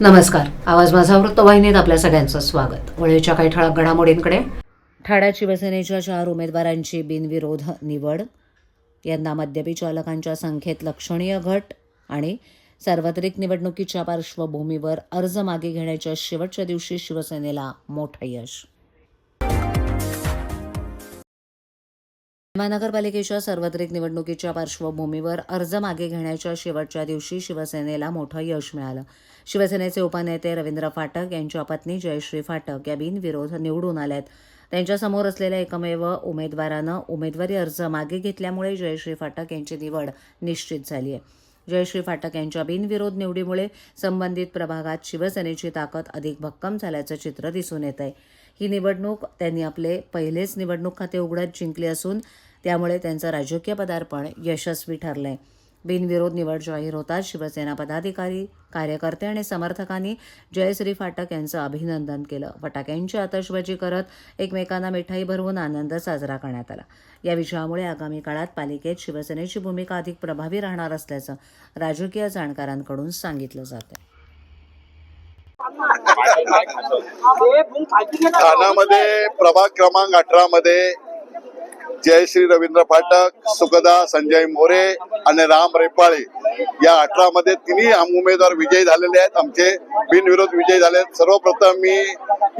नमस्कार. आवाज माझा वृत्तवाहिनीत आपल्या सगळ्यांचं स्वागत. वळीच्या काही ठळक घडामोडींकडे. ठाण्यात शिवसेनेच्या चार उमेदवारांची बिनविरोध निवड. यंदा मद्यपी चालकांच्या संख्येत लक्षणीय घट आणि सार्वत्रिक निवडणुकीच्या पार्श्वभूमीवर अर्ज मागे घेण्याच्या शेवटच्या दिवशी शिवसेनेला मोठं यश. महानगरपालिकेच्या सार्वत्रिक निवडणुकीच्या पार्श्वभूमीवर अर्ज मागे घेण्याच्या शेवटच्या दिवशी शिवसेनेला मोठं यश मिळालं. शिवसेनेचे उपनेते रवींद्र फाटक यांच्या पत्नी जयश्री फाटक या बिनविरोध निवडून आल्यात. त्यांच्यासमोर असलेल्या एकमेव उमेदवारानं उमेदवारी अर्ज मागे घेतल्यामुळे जयश्री फाटक यांची निवड निश्चित झाली आहे. जयश्री फाटक यांच्या बिनविरोध निवडीमुळे संबंधित प्रभागात शिवसेनेची ताकद अधिक भक्कम झाल्याचं चित्र दिसून येत आहे. ही निवडणूक त्यांनी आपले पहिलेच निवडणूक खाते उघडत जिंकले असून त्यामुळे त्यांचं राजकीय पदार्पण यशस्वी ठरलंय. बिनविरोध निवड जाहीर होताच शिवसेना पदाधिकारी कार्यकर्ते आणि समर्थकांनी जयश्री फाटक यांचं अभिनंदन केलं. फटाक्यांची आतषबाजी करत एकमेकांना मिठाई भरवून आनंद साजरा करण्यात आला. या विजयामुळे आगामी काळात पालिकेत शिवसेनेची भूमिका अधिक प्रभावी राहणार असल्याचं राजकीय जाणकारांकडून सांगितलं जातं आहे ठाण्यामध्ये प्रभाग क्रमांक अठरा मध्ये जयश्री रवींद्र फाटक सुखदा संजय मोरे आणि राम रेपाळे या अठरा मध्ये तिन्ही उमेदवार विजयी झालेले आहेत. आमचे बिनविरोध विजयी झाले आहेत. सर्वप्रथम मी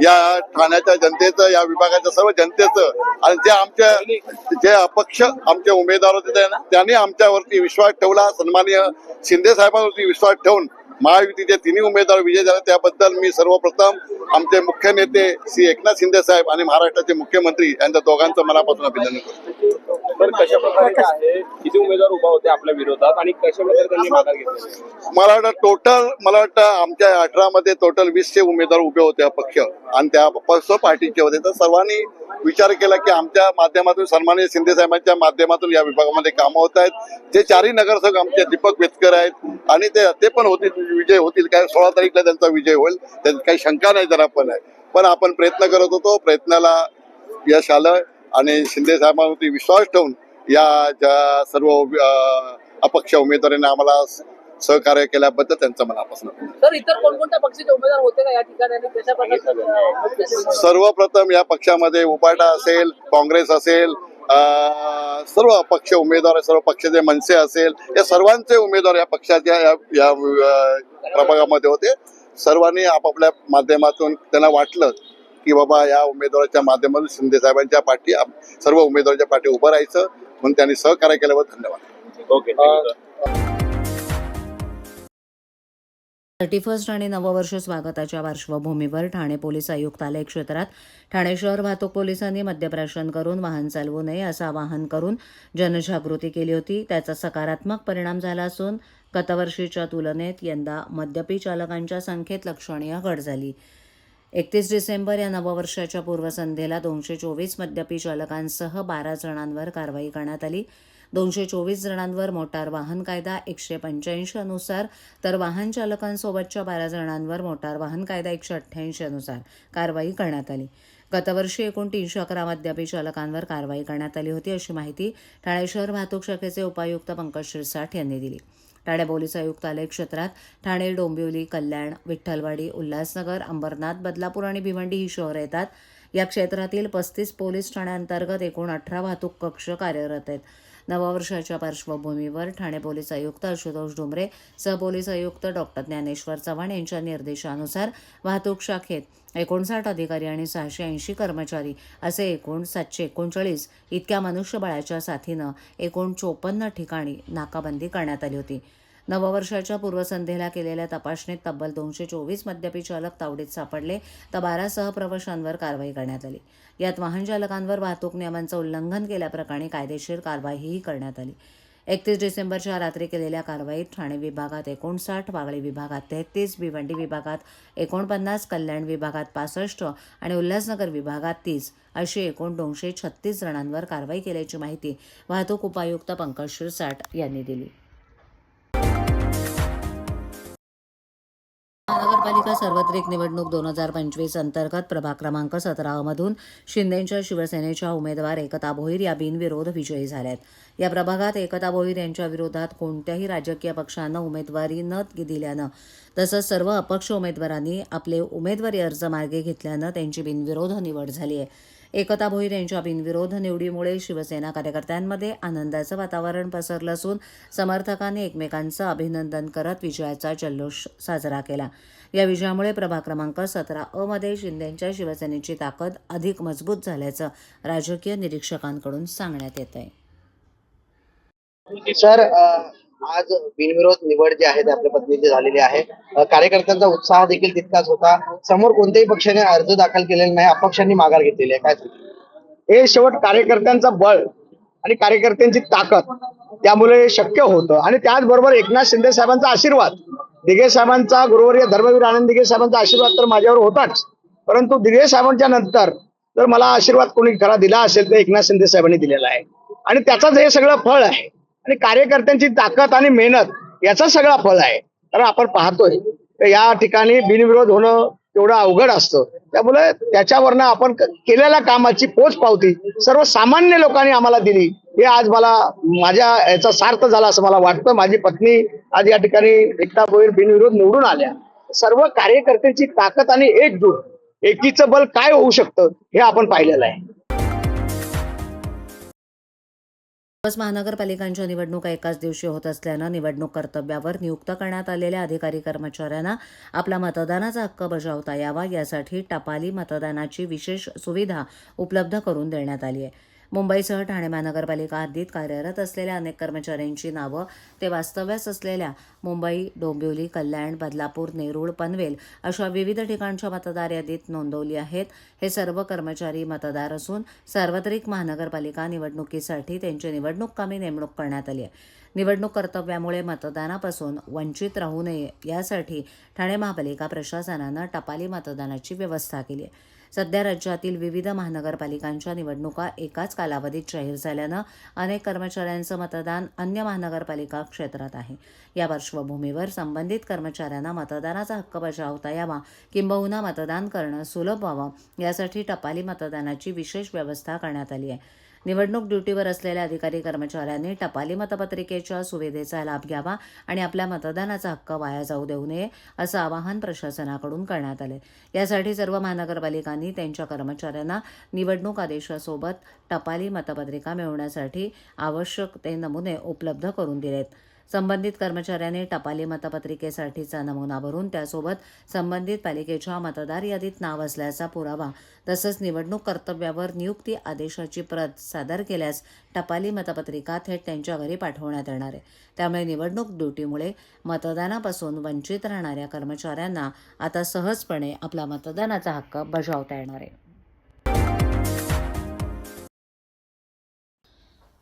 या ठाण्याच्या जनतेचं या विभागाच्या सर्व जनतेचं आणि जे आमच्या जे अपक्ष आमचे उमेदवार होते त्यांनी आमच्यावरती विश्वास ठेवला. सन्माननीय शिंदे साहेबांवरती विश्वास ठेवून महायुतीचे तिन्ही उमेदवार विजय झाले. त्याबद्दल मी सर्वप्रथम आमचे मुख्य नेते श्री एकनाथ शिंदे साहेब आणि महाराष्ट्राचे मुख्यमंत्री यांच्या दोघांचं मनापासून अभिनंदन करतो. तर कशा प्रकारे काय आहे? किती उमेदवार उभा होते आपल्या विरोधात आणि कशा प्रकारे त्यांनी माघार घेतली? मला वाटतं टोटल मला वाटतं आमच्या अठरा मध्ये टोटल वीसशे उमेदवार उभे होते अपक्ष आणि त्या अपक्ष पार्टीचे होते. तर सर्वांनी विचार केला की आमच्या माध्यमातून सन्माननीय शिंदे साहेबांच्या माध्यमातून या विभागामध्ये कामं होत आहेत. जे चारही नगरसेवक आमचे दीपक वेतकर आहेत आणि ते ते पण होतील विजय होतील. काय सोळा तारीखला त्यांचा विजय होईल. त्यात काही शंका नाही जरा पण आहे. पण आपण प्रयत्न करत होतो. प्रयत्नाला यश आलं आणि शिंदे साहेबांवरती विश्वास ठेवून या ज्या सर्व अपक्ष उमेदवारांनी आम्हाला सहकार्य केल्याबद्दल त्यांचं मनापासून अभिनंदन. तर इतर कोणकोणत्या पक्षाचे उमेदवार होते का या ठिकाणी सर्वप्रथम या पक्षामध्ये उपाटा असेल काँग्रेस असेल सर्व पक्ष उमेदवार सर्व पक्षाचे मनसे असेल या सर्वांचे उमेदवार या पक्षाच्या या प्रभागामध्ये होते सर्वांनी आपापल्या माध्यमातून त्यांना वाटलं की बाबा या उमेदवाराच्या माध्यमातून शिंदे साहेबांच्या पाठी सर्व उमेदवाराच्या पाठी उभं राहायचं. म्हणून त्यांनी सहकार्य केल्याबद्दल धन्यवाद. ओके थर्टी फर्स्ट आणि नववर्ष स्वागताच्या पार्श्वभूमीवर ठाणे पोलीस आयुक्तालय क्षेत्रात ठाणे शहर वाहतूक पोलिसांनी मद्यप्राशन करून वाहन चालवू नये असं आवाहन करून जनजागृती केली होती. त्याचा सकारात्मक परिणाम झाला असून गतवर्षीच्या तुलनेत यंदा मद्यपी चालकांच्या संख्येत लक्षणीय घट झाली. एकतीस डिसेंबर या नववर्षाच्या पूर्वसंध्येला दोनशे चोवीस मद्यपी चालकांसह बारा जणांवर कारवाई करण्यात आली. दोनशे चोवीस जणांवर मोटार वाहन कायदा एकशे पंच्याऐंशी अनुसार तर वाहन चालकांसोबतच्या बारा जणांवर मोटार वाहन कायदा एकशे अठ्ठ्याऐंशी अनुसार कारवाई करण्यात आली. गतवर्षी एकूण तीनशे अकरा मद्यपी चालकांवर कारवाई करण्यात आली होती अशी माहिती ठाणे शहर वाहतूक शाखेचे उपायुक्त पंकज शिरसाठ यांनी दिली. ठाणे पोलीस आयुक्तालय क्षेत्रात ठाणे डोंबिवली कल्याण विठ्ठलवाडी उल्हासनगर अंबरनाथ बदलापूर आणि भिवंडी ही शहरं येतात. या क्षेत्रातील पस्तीस पोलीस ठाण्यांतर्गत एकूण अठरा वाहतूक कक्ष कार्यरत आहेत. नववर्षाच्या पार्श्वभूमीवर ठाणे पोलीस आयुक्त आशुतोष डुमरे सहपोलीस आयुक्त डॉक्टर ज्ञानेश्वर चव्हाण यांच्या निर्देशानुसार वाहतूक शाखेत एकोणसाठ अधिकारी आणि सहाशे ऐंशी कर्मचारी असे एकूण सातशे एकोणचाळीस इतक्या मनुष्यबळाच्या साथीनं एकूण चोपन्न ठिकाणी नाकाबंदी करण्यात आली होती. नववर्षाच्या पूर्वसंध्येला केलेल्या तपासणीत तब्बल दोनशे चोवीस मद्यपी चालक तावडीत सापडले तर बारा सहप्रवाशांवर कारवाई करण्यात आली. यात वाहन चालकांवर वाहतूक नियमांचं उल्लंघन केल्याप्रकरणी कायदेशीर कारवाईही करण्यात आली. एकतीस डिसेंबरच्या रात्री केलेल्या कारवाईत ठाणे विभागात एकोणसाठ वागळे विभागात तेहतीस भिवंडी विभागात एकोणपन्नास कल्याण विभागात पासष्ट आणि उल्हासनगर विभागात तीस अशी एकूण दोनशे छत्तीस जणांवर कारवाई केल्याची माहिती वाहतूक उपायुक्त पंकज शिरसाट यांनी दिली. महापालिका सार्वत्रिक निवडणूक दोन हजार पंचवीस अंतर्गत प्रभाग क्रमांक सतरामधून शिंदेच्या शिवसेनेच्या उमेदवार एकता भोईर या बिनविरोध विजयी झाल्यात. या प्रभागात एकता भोईर यांच्या विरोधात कोणत्याही राजकीय पक्षानं उमेदवारी न दिल्यानं तसंच सर्व अपक्ष उमेदवारांनी आपले उमेदवारी अर्ज मार्गे घेतल्यानं त्यांची बिनविरोध निवड झाली आहे. एकता भोईर यांच्या बिनविरोध निवडीमुळे शिवसेना कार्यकर्त्यांमध्ये आनंदाचं वातावरण पसरलं असून समर्थकांनी एकमेकांचं अभिनंदन करत विजयाचा जल्लोष साजरा केला. या विजयामुळे प्रभाग क्रमांक सतरा अमध्ये मध्ये शिंदेच्या शिवसेनेची ताकद अधिक मजबूत झाल्याचं राजकीय निरीक्षकांकडून सांगण्यात येत आहे सर आज बिनविरोध निवड जी आहे ते आपल्या पत्नीची झालेली आहे. कार्यकर्त्यांचा उत्साह देखील तितकाच होता. समोर कोणत्याही पक्षाने अर्ज दाखल केलेला नाही अपक्षांनी माघार घेतलेली आहे. काय हे शेवट कार्यकर्त्यांचं बळ आणि कार्यकर्त्यांची ताकद त्यामुळे शक्य होतं. आणि त्याचबरोबर एकनाथ शिंदे साहेबांचा आशीर्वाद दिघे साहेबांचा गुरुवर्य धर्मवीर आनंद दिघे साहेबांचा आशीर्वाद तर माझ्यावर होताच. परंतु दिघे साहेबांच्या नंतर जर मला आशीर्वाद कोणी खरा दिला असेल तर एकनाथ शिंदे साहेबांनी दिलेला आहे. आणि त्याचंच हे सगळं फळ आहे. आणि कार्यकर्त्यांची ताकद आणि मेहनत याचा सगळा फळ आहे. कारण आपण पाहतोय. तर या ठिकाणी बिनविरोध होणं तेवढं अवघड असतं. त्यामुळे त्याच्यावरनं आपण केलेल्या कामाची पोच पावती सर्वसामान्य लोकांनी आम्हाला दिली. हे आज मला माझ्या याचा सार्थ झाला असं मला वाटतं. माझी पत्नी आज या ठिकाणी एकता भोईर बिनविरोध निवडून आल्या. सर्व कार्यकर्त्यांची ताकद आणि एकजूट एकीचं बल काय होऊ शकतं हे आपण पाहिलेलं आहे. महानगरपालिकांच्या निवडणुका एकाच दिवशी होत असल्यानं निवडणूक कर्तव्यावर नियुक्त करण्यात आलेल्या अधिकारी कर्मचाऱ्यांना आपला मतदानाचा हक्क बजावता यावा यासाठी टपाली मतदानाची विशेष सुविधा उपलब्ध करून देण्यात आली आहे. मुंबईसह ठाणे महानगरपालिका हद्दीत कार्यरत असलेल्या अनेक कर्मचाऱ्यांची नावं ते वास्तव्यास असलेल्या मुंबई डोंबिवली कल्याण बदलापूर नेरूळ पनवेल अशा विविध ठिकाणच्या मतदार यादीत नोंदवली आहेत. हे सर्व कर्मचारी मतदार असून सार्वत्रिक महानगरपालिका निवडणुकीसाठी त्यांची निवडणूक कामी नेमणूक करण्यात आली आहे. निवडणूक कर्तव्यामुळे मतदानापासून वंचित राहू नये यासाठी ठाणे महापालिका प्रशासनानं टपाली मतदानाची व्यवस्था केली आहे. सध्या राज्यातील विविध महानगरपालिकांच्या निवडणुका एकाच कालावधीत जाहीर झाल्यानं अनेक कर्मचाऱ्यांचं मतदान अन्य महानगरपालिका क्षेत्रात आहे. या पार्श्वभूमीवर संबंधित कर्मचाऱ्यांना मतदानाचा हक्क बजावता यावा किंबहुना मतदान करणं सुलभ व्हावं यासाठी टपाली मतदानाची विशेष व्यवस्था करण्यात आली आहे. निवडणूक ड्युटीवर असलेल्या अधिकारी कर्मचाऱ्यांनी टपाली मतपत्रिकेच्या सुविधेचा लाभ घ्यावा आणि आपल्या मतदानाचा हक्क वाया जाऊ देऊ नये असं आवाहन प्रशासनाकडून करण्यात आले. यासाठी सर्व महानगरपालिकांनी त्यांच्या कर्मचाऱ्यांना निवडणूक आदेशासोबत टपाली मतपत्रिका मिळवण्यासाठी आवश्यक ते नमुने उपलब्ध करून दिलेत. संबंधित कर्मचाऱ्याने टपाली मतपत्रिकेसाठीचा नमुना भरून त्यासोबत संबंधित पालिकेच्या मतदार यादीत नाव असल्याचा पुरावा तसंच निवडणूक कर्तव्यावर नियुक्ती आदेशाची प्रत सादर केल्यास टपाली मतपत्रिका थेट त्यांच्या घरी पाठवण्यात येणार आहे. त्यामुळे निवडणूक ड्युटीमुळे मतदानापासून वंचित राहणाऱ्या कर्मचाऱ्यांना आता सहजपणे आपला मतदानाचा हक्क बजावता येणार आहे.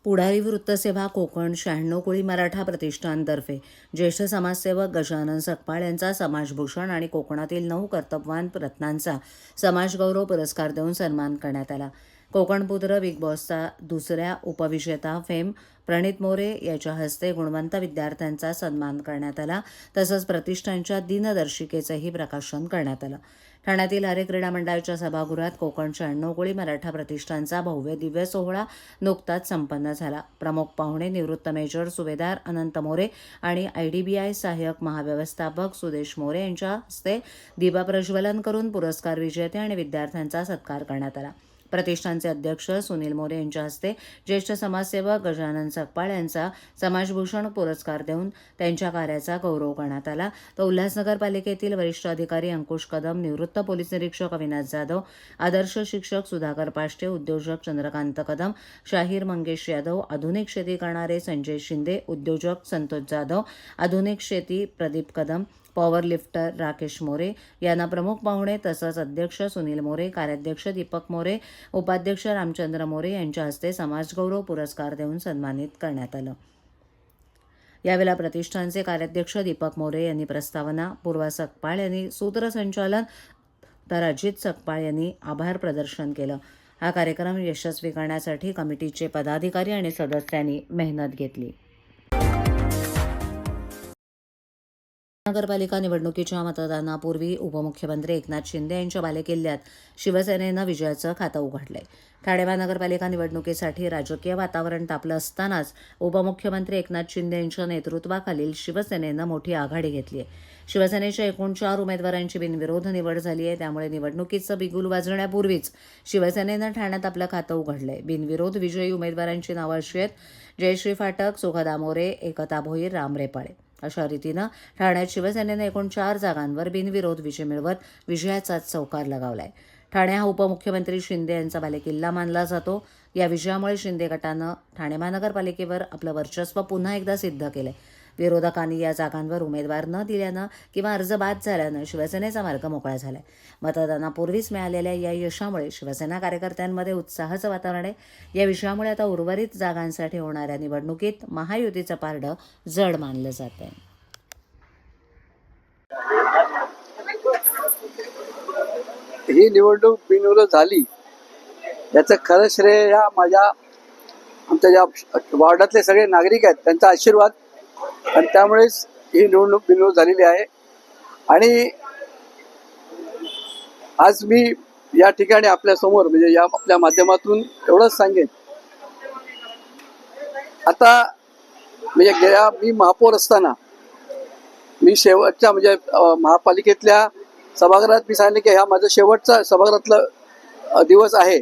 पुढारी वृत्तसेवा कोकण शहाण्णव कोळी मराठा प्रतिष्ठानतर्फे ज्येष्ठ समाजसेवक गजानन सकपाळ यांचा समाजभूषण आणि कोकणातील नऊ कर्तव्यवान रत्नांचा समाजगौरव पुरस्कार देऊन सन्मान करण्यात आला. कोकणपुत्र बिग बॉसचा दुसऱ्या उपविजेता फेम प्रणित मोरे याच्या हस्ते गुणवंत विद्यार्थ्यांचा सन्मान करण्यात आला. तसंच प्रतिष्ठानच्या दिनदर्शिकेचंही प्रकाशन करण्यात आलं. ठाण्यातील हरे क्रीडा मंडळाच्या सभागृहात कोकण शहाण्णव कोळी मराठा प्रतिष्ठानचा भव्य दिव्य सोहळा नुकताच संपन्न झाला. प्रमुख पाहुणे निवृत्त मेजर सुभेदार अनंत मोरे आणि आयडीबीआय सहाय्यक महाव्यवस्थापक सुदेश मोरे यांच्या हस्ते दिवा प्रज्वलन करून पुरस्कार विजेते आणि विद्यार्थ्यांचा सत्कार करण्यात आला. प्रतिष्ठानचे अध्यक्ष सुनील मोरे यांच्या हस्ते ज्येष्ठ समाजसेवक गजानन सकपाळ यांचा समाजभूषण पुरस्कार देऊन त्यांच्या कार्याचा गौरव करण्यात आला. तर उल्हासनगर पालिकेतील वरिष्ठ अधिकारी अंकुश कदम निवृत्त पोलीस निरीक्षक अविनाश जाधव आदर्श शिक्षक सुधाकर पाष्टे उद्योजक चंद्रकांत कदम शाहीर मंगेश यादव आधुनिक शेती करणारे संजय शिंदे उद्योजक संतोष जाधव आधुनिक शेती प्रदीप कदम पॉवर लिफ्टर राकेश मोरे यांना प्रमुख पाहुणे तसंच अध्यक्ष सुनील मोरे कार्याध्यक्ष दीपक मोरे उपाध्यक्ष रामचंद्र मोरे यांच्या हस्ते समाजगौरव पुरस्कार देऊन सन्मानित करण्यात आलं. यावेळेला प्रतिष्ठानचे कार्याध्यक्ष दीपक मोरे यांनी प्रस्तावना पूर्वा सकपाळ यांनी सूत्रसंचालन तर अजित सकपाळ यांनी आभार प्रदर्शन केलं. हा कार्यक्रम यशस्वी करण्यासाठी कमिटीचे पदाधिकारी आणि सदस्यांनी मेहनत घेतली. नगरपालिका निवडणुकीच्या मतदानापूर्वी उपमुख्यमंत्री एकनाथ शिंदे यांच्या बालेकिल्ल्यात शिवसेनेनं विजयाचं खातं उघडलंय. ठाणे महानगरपालिका निवडणुकीसाठी राजकीय वातावरण तापलं असतानाच उपमुख्यमंत्री एकनाथ शिंदे यांच्या नेतृत्वाखालील शिवसेनेनं मोठी आघाडी घेतली आहे शिवसेनेच्या एकूण चार उमेदवारांची बिनविरोध निवड झाली आहे त्यामुळे निवडणुकीचं बिगुल वाजण्यापूर्वीच शिवसेनेनं ठाण्यात आपलं खातं उघडलंय. बिनविरोध विजयी उमेदवारांची नावं अशी आहेत जयश्री फाटक सुखदा मोरे एकता भोईर राम रेपाळे. अशा रीतीनं ठाण्यात शिवसेनेनं एकूण चार जागांवर बिनविरोध विजय मिळवत विजयाचा चौकार लगावलाय. ठाणे हा उपमुख्यमंत्री शिंदे यांचा बालेकिल्ला मानला जातो. या विजयामुळे शिंदे गटानं ठाणे महानगरपालिकेवर आपलं वर्चस्व पुन्हा एकदा सिद्ध केलंय. विरोधकांनी या जागांवर उमेदवार न दिल्यानं किंवा अर्ज बाद झाल्यानं शिवसेनेचा मार्ग मोकळा झालाय. मतदानापूर्वीच मिळालेल्या या यशामुळे शिवसेना कार्यकर्त्यांमध्ये उत्साहाचं वातावरण आहे. या विषयामुळे आता उर्वरित जागांसाठी होणाऱ्या निवडणुकीत महायुतीचं पारडं जड मानलं जात आहे. ही निवडणूक बिनविरोध झाली. याचं खरं श्रेय ह्या माझ्या आमच्या ज्या वॉर्डातले सगळे नागरिक आहेत त्यांचा आशीर्वाद आणि त्यामुळेच ही निवडणूक बिनविरोध झालेली आहे. आणि आज मी या ठिकाणी आपल्यासमोर म्हणजे या आपल्या माध्यमातून एवढंच सांगेन. आता म्हणजे गेल्या मी महापौर असताना मी शेवटच्या म्हणजे महापालिकेतल्या सभागृहात मी सांगितलं की हा माझा शेवटचा सभागृहातला दिवस आहे.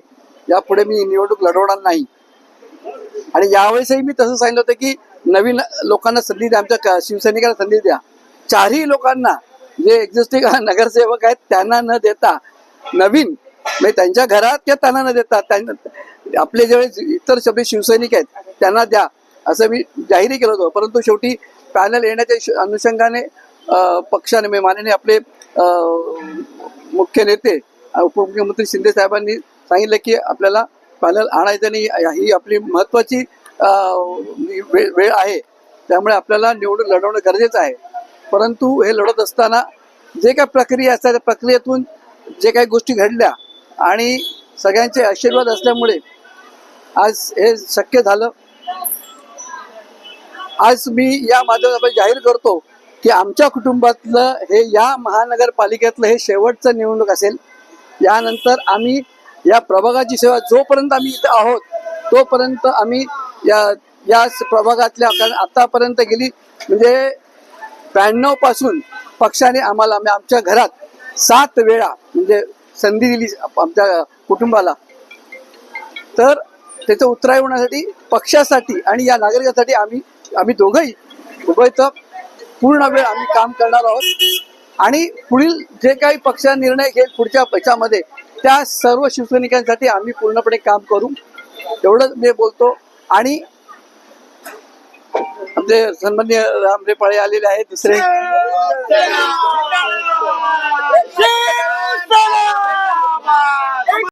यापुढे मी निवडणूक लढवणार नाही. आणि यावेळेसही मी तसं सांगितलं होतं की नवीन लोकांना संधी द्या आमच्या क- शिवसैनिकांना संधी द्या. चारही लोकांना जे एक्झिस्टिंग नगरसेवक आहेत त्यांना न देता नवीन म्हणजे त्यांच्या घरात किंवा त्यांना न देता त्यांना आपले जे इतर सगळे शिवसैनिक आहेत त्यांना द्या. असं मी जाहीरही केलं होतं. परंतु शेवटी पॅनल येण्याच्या श- अनुषंगाने पक्षाने म्हणजे माननीय आपले मुख्य नेते उपमुख्यमंत्री शिंदे साहेबांनी सांगितलं की आपल्याला पॅनल आणायचं नाही. ही आपली महत्वाची वेळ वेळ आहे. त्यामुळे आपल्याला निवडून लढवणं गरजेचं आहे. परंतु हे लढत असताना जे काय प्रक्रिया असतात त्या प्रक्रियेतून जे काही गोष्टी घडल्या आणि सगळ्यांचे आशीर्वाद असल्यामुळे आज हे शक्य झालं. आज मी या माध्यमातून जाहीर करतो की आमच्या कुटुंबातलं हे या महानगरपालिकेतलं हे शेवटचं निवडणूक असेल. यानंतर आम्ही या प्रभागाची सेवा जोपर्यंत आम्ही इथं आहोत तोपर्यंत आम्ही या या प्रभागातल्या आतापर्यंत गेली. म्हणजे ब्याण्णवपासून पक्षाने आम्हाला आमच्या घरात सात वेळा म्हणजे संधी दिली आमच्या कुटुंबाला. तर त्याचं उत्तराय होण्यासाठी पक्षासाठी आणि या नागरिकांसाठी आम्ही आम्ही दोघंही दोघं पूर्ण वेळ आम्ही काम करणार आहोत. आणि पुढील जे काही पक्ष निर्णय घेईल पुढच्या पक्षामध्ये त्या सर्व शिवसैनिकांसाठी आम्ही पूर्णपणे काम करू. एवढंच मी बोलतो. आणि आमचे सन्मान्य रामरे पाळे आलेले आहेत दुसरे